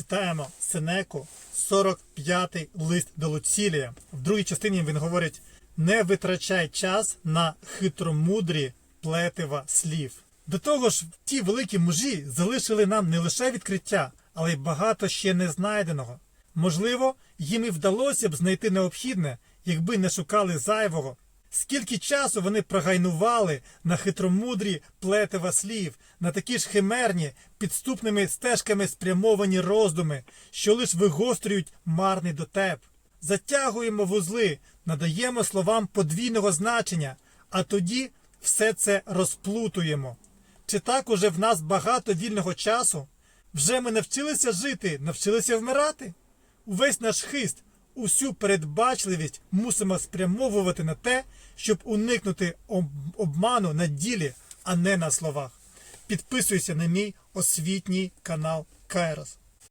Читаємо Сенеку, 45-й лист до Луцілія. В другій частині він говорить: не витрачай час на хитромудрі плетива слів. До того ж, ті великі мужі залишили нам не лише відкриття, але й багато ще не знайденого. Можливо, їм і вдалося б знайти необхідне, якби не шукали зайвого. Скільки часу вони прогайнували на хитромудрі плетива слів, на такі ж химерні, підступними стежками спрямовані роздуми, що лиш вигострюють марний дотеп. Затягуємо вузли, надаємо словам подвійного значення, а тоді все це розплутуємо. Чи так уже в нас багато вільного часу? Вже ми навчилися жити, навчилися вмирати? Увесь наш хист, усю передбачливість мусимо спрямовувати на те, щоб уникнути обману на ділі, а не на словах. Підписуйся на мій освітній канал Кайрос.